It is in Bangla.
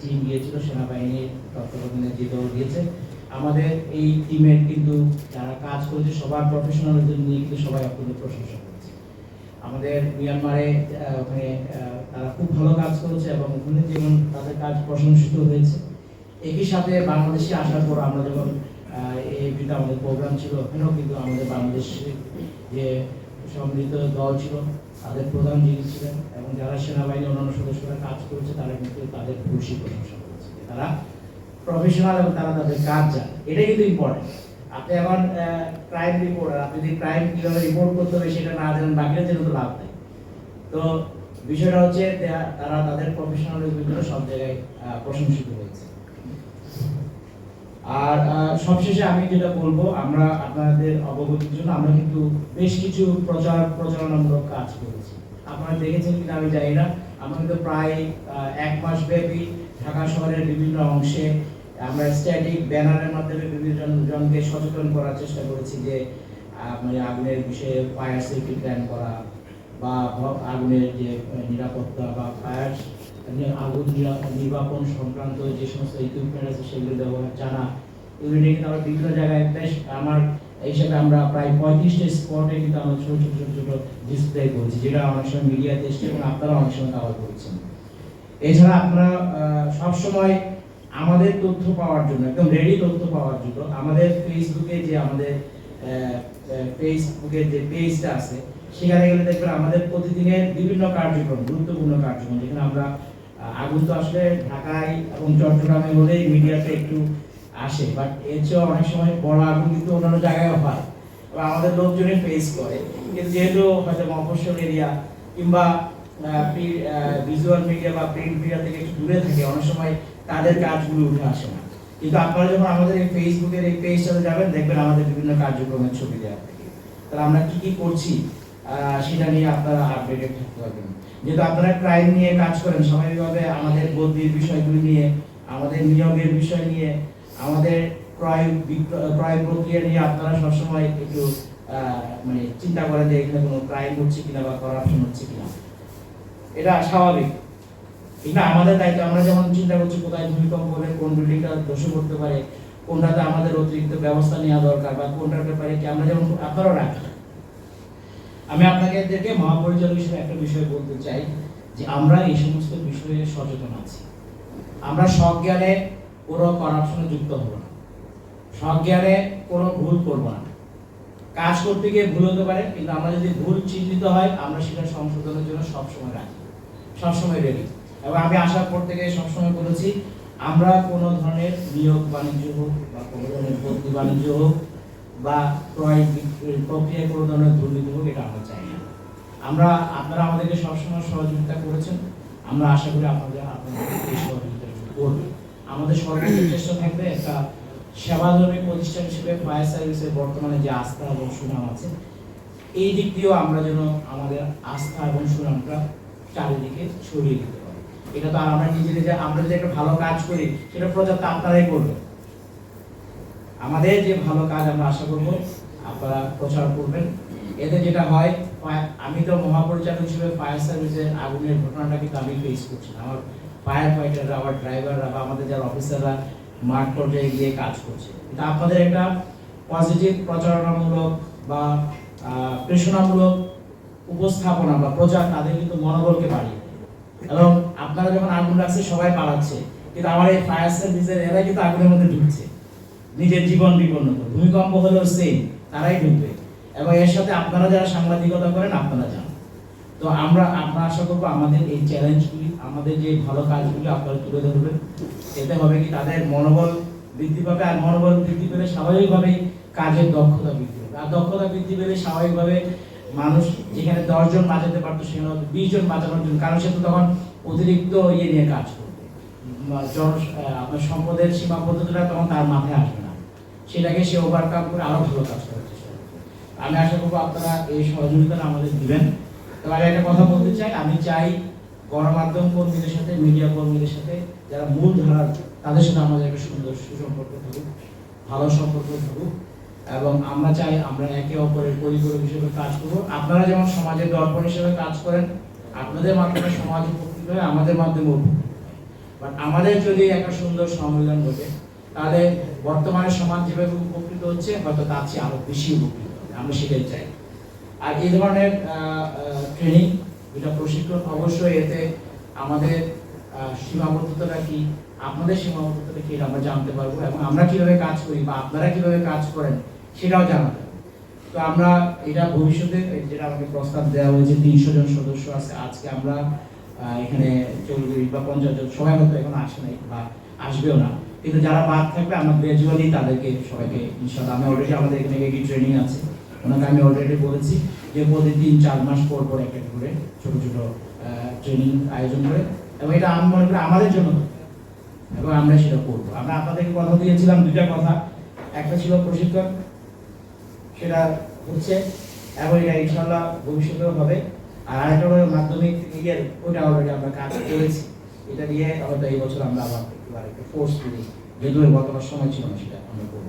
টিম গিয়েছিল, সেনাবাহিনীর তত্ত্বাবধানে যে দল গিয়েছে। আমাদের এই টিমের কিন্তু যারা কাজ করেছে, সবার প্রফেশনালিজম নিয়ে কিন্তু সবাই অত্যন্ত প্রশংসা করেছে। আমাদের মিয়ানমারে ওখানে তারা খুব ভালো কাজ করেছে এবং ওখানে যেমন তাদের কাজ প্রশংসিত হয়েছে, একই সাথে বাংলাদেশে আসার পর আমরা যখন এই কিন্তু আমাদের প্রোগ্রাম ছিল, ওখানেও কিন্তু আমাদের বাংলাদেশের যে সম্মিলিত দল ছিল তাদের প্রধান যিনি ছিলেন এবং যারা সেনাবাহিনী অন্যান্য সদস্যরা কাজ করেছে, তারা কিন্তু তাদের খুশি প্রশংসা করেছে। তারা প্রফেশনাল এবং তারা তাদের কাজ জানে। এটাই কিন্তু ইম্পর্টেন্ট আপনি এখন ক্রাইম রিপোর্টার আপনি যদি ক্রাইম কীভাবে রিপোর্ট করতে হবে সেটা না জানেন বাকিরা জন্য তো লাভ নেই। তো বিষয়টা হচ্ছে তারা তাদের প্রফেশনাল বিভিন্ন সব জায়গায় প্রশংসিত হয়েছে। আর সবশেষে আমি যেটা বলব, আমরা আপনাদের অবগতির জন্য আমরা কিন্তু বেশ কিছু প্রচার প্রচারণামূলক কাজ করেছি। আপনারা দেখেছেন কিনা আমি জানি না। আমরা কিন্তু প্রায় এক মাস ব্যাপী ঢাকা শহরের বিভিন্ন অংশে আমরা স্ট্যাটিক ব্যানারের মাধ্যমে বিভিন্ন জন- জনকে সচেতন করার চেষ্টা করেছি যে মানে আগুনের বিষয়ে ফায়ার সেফটি প্ল্যান করা বা, আগুনের যে, নিরাপত্তা বা ফায়ার আগুন নিরা- নির্বাপন সংক্রান্ত যে সমস্ত ইকুইপমেন্ট আছে সেগুলো ব্যবহার জানা। এগুলো কিন্তু আমরা বিভিন্ন জায়গায় বেশ, আমার হিসাবে আমরা প্রায় পঁয়ত্রিশটা স্পটে কিন্তু আমরা ছোট ছোট ছোট ছোট ডিসপ্লে করেছি, যেটা অনেক সময় মিডিয়াতে এসছে এবং আপনারা অনেক সময় কভার করেছেন। এছাড়া আপনারা সবসময় আমাদের তথ্য পাওয়ার জন্য, একদম রেডি তথ্য পাওয়ার জন্য, আমাদের ফেসবুকে যে আমাদের ফেসবুকের যে পেজটা আছে, সেখানে গেলে দেখবেন আমাদের প্রতিদিনের বিভিন্ন কার্যক্রম, গুরুত্বপূর্ণ কার্যক্রম, যেখানে আমরা আগুন তো আসলে ঢাকায় এবং চট্টগ্রামে হলেই মিডিয়াতে একটু আসে বাট এর চেয়েও অনেক সময় বড় আগুন কিন্তু অন্যান্য জায়গায় হয়। এবং আমাদের লোকজনে ফেস করে। কিন্তু যেহেতু হয়তো মফস্বল এরিয়া কিংবা ভিজুয়াল মিডিয়া বা প্রিন্ট মিডিয়া থেকে একটু দূরে থাকে, অনেক সময় তাদের কাজগুলো উঠে আসে না। কিন্তু আপনারা যখন আমাদের এই ফেসবুকের এই পেজটাতে যাবেন, দেখবেন আমাদের বিভিন্ন কার্যক্রমের ছবি দেওয়া থাকে। তাহলে আমরা কি কি করছি? সেটা নিয়ে আপনারা আপডেটেড থাকতে পারবেন। যেহেতু আপনারা ক্রাইম নিয়ে কাজ করেন, স্বাভাবিকভাবে আমাদের বদলির বিষয়গুলি নিয়ে, আমাদের নিয়োগের বিষয় নিয়ে, আমাদের ক্রয় ক্রয় প্রক্রিয়া নিয়ে আপনারা সবসময় একটু মানে চিন্তা যে এখানে কোনো ক্রাইম হচ্ছে কিনা বা করাপশন হচ্ছে কিনা। এটা স্বাভাবিক। না? আমাদের দায়িত্ব, আমরা যেমন চিন্তা করছি কোথায় ভূমিকম্প হলে কোন বিল্ডিংটা ধসে পড়তে পারে, কোনটাতে আমাদের অতিরিক্ত ব্যবস্থা নেওয়া দরকার বা কোনটার ব্যাপারে কি আমরা যেমন, আপনারাও রাখি আমি আপনাকে এদেরকে মহাপরিচালক হিসেবে একটা বিষয় বলতে চাই যে আমরা এই সমস্ত বিষয়ে সচেতন আছি। আমরা সজ্ঞানে কোনো করাপশনে যুক্ত হব না। সজ্ঞানে কোনো ভুল করব না। কাজ করতে গিয়ে ভুল হতে পারে, কিন্তু আমরা যদি ভুল চিহ্নিত হয়, আমরা সেটা সংশোধনের জন্য সবসময় রাখি সবসময় রেডি এবং আমি আসার পর থেকে সবসময় বলেছি, আমরা কোনো ধরনের নিয়োগ বাণিজ্য হোক বা কোনো ধরনের ভর্তি বাণিজ্য হোক বা ক্রয় প্রক্রিয়ায় কোনো ধরনের দুর্নীতি হোক, এটা আমরা চাই না। আমরা, আপনারা আমাদেরকে সবসময় সহযোগিতা করেছেন। আমরা আশা করি আপনাদের আপনাদের এই সহযোগিতা করবে। আমাদের সরকারি চেষ্টা থাকবে একটা সেবাধর্মী প্রতিষ্ঠান হিসেবে ফায়ার সার্ভিসের বর্তমানে যে আস্থা এবং সুনাম আছে, এই দিক দিয়েও আমরা যেন আমাদের আস্থা এবং সুনামটা চারিদিকে ছড়িয়ে দিতে পারি। এটা তো আর আমরা নিজেদের যে, আমরা যে একটা ভালো কাজ করি, সেটা প্রচার তো আপনারাই করবেন আমাদের যে ভালো কাজ আমরা আশা করব, আপনারা প্রচার করবেন। এতে যেটা হয় আমি তো মহাপরিচালক হিসেবে ফায়ার সার্ভিসের আগুনের ঘটনাটা কিন্তু আমি ফেস করছি আমার ফায়ার ফাইটাররা আমার ড্রাইভাররা বা আমাদের যারা অফিসাররা মাঠ পর্যায়ে গিয়ে কাজ করছে। কিন্তু আপনাদের একটা পজিটিভ প্রচারণামূলক বা প্রেষণামূলক উপস্থাপনা বা প্রচার তাদের কিন্তু মনোবলকে বাড়িয়ে। এবং আপনারা যখন আগুন লাগছে, সবাই পালাচ্ছে। কিন্তু আমার এই ফায়ার সার্ভিসের এরা কিন্তু আগুনের মধ্যে ঢুকছে। নিজের জীবন বিপন্ন ভূমিকম্প হলেও সেম তারাই ঢুকবে এবং এর সাথে আপনারা যারা সাংবাদিকতা করেন, আপনারা জান তো আমরা আমরা আশা করব আমাদের এই চ্যালেঞ্জগুলি আমাদের যে ভালো কাজগুলি আপনারা তুলে ধরবেন, এতে হবে কি তাদের মনোবল বৃদ্ধি পাবে, আর মনোবল বৃদ্ধি পেলে স্বাভাবিকভাবেই কাজের দক্ষতা বৃদ্ধি পাবে। আর দক্ষতা বৃদ্ধি পেলে স্বাভাবিকভাবে মানুষ যেখানে দশজন বাঁচাতে পারতো, সেখানে বিশ জন বাঁচানোর জন্য, কারণ সে তো তখন অতিরিক্ত ইয়ে নিয়ে কাজ আপনার সম্পদের সীমাবদ্ধতা তখন তার মাথায় আসবে না। সেটাকে সে ওভারকাম করে আরও ভালো কাজ করার চেষ্টা আমি আশা করব আপনারা এই সহযোগিতাটা আমাদের দিবেন। তবে আমি একটা কথা বলতে চাই, আমি চাই গণমাধ্যম কর্মীদের সাথে মিডিয়া কর্মীদের সাথে, যারা মূল ধারার, তাদের সাথে আমাদের একটা সুন্দর সুসম্পর্ক থাকুক, ভালো সম্পর্ক থাকুক, এবং আমরা চাই আমরা একে অপরের পরিপূরক হিসেবে কাজ করব। আপনারা যেমন সমাজের দর্পণ হিসেবে কাজ করেন, আপনাদের মাধ্যমে সমাজ উপকৃত হয়, আমাদের মাধ্যমে উপকৃত বাট আমাদের যদি একটা সুন্দর সম্মেলন ঘটে, তাহলে বর্তমানে সমাজ যেভাবে উপকৃত হচ্ছে, হয়তো তার চেয়ে আরও বেশি উপকৃত হবে। আমরা সেটাই চাই। আর এই ধরনের ট্রেনিং যেটা প্রশিক্ষণ, অবশ্যই এতে আমাদের সীমাবদ্ধতাটা কি আপনাদের সীমাবদ্ধতাটা কি আমরা জানতে পারব। এবং আমরা কীভাবে কাজ করি বা আপনারা কীভাবে কাজ করেন, সেটাও জানা যাবে তো আমরা এটা ভবিষ্যতে, যেটা আমাকে প্রস্তাব দেওয়া হয়েছে, তিনশো জন সদস্য আছে, আজকে আমরা এখানে চল্লিশ বা পঞ্চাশ জন সবাই হয়তো এখন আসে নাই বা আসবেও না। কিন্তু যারা বাদ থাকবে, আমরা গ্রাজুয়ালি তাদেরকে সবাইকে ইনশাল্লাহ আমি অলরেডি আমাদের এখানে কি ট্রেনিং আছে। ওনাকে আমি অলরেডি বলেছি যে প্রতিদিন চার মাস পর পর একটা করে ছোট ছোট ট্রেনিং আয়োজন করে এবং এটা আমি মনে করি আমাদের জন্য এবং আমরা সেটা করব। আমরা আপনাদেরকে কথা দিয়েছিলাম দুইটা কথা। একটা ছিল প্রশিক্ষণ, সেটা হচ্ছে, এবং এটা ইনশাল্লাহ ভবিষ্যতেও হবে। আর হলো মাধ্যমিক ইয়ের ওটা অলরেডি আমরা কাজ করেছি। এটা দিয়ে হয়তো এই বছর আমরা আবার একটু আরেকটু ফোর্স করি যেহেতু গত সময় ছিল না সেটা, আমরা করব।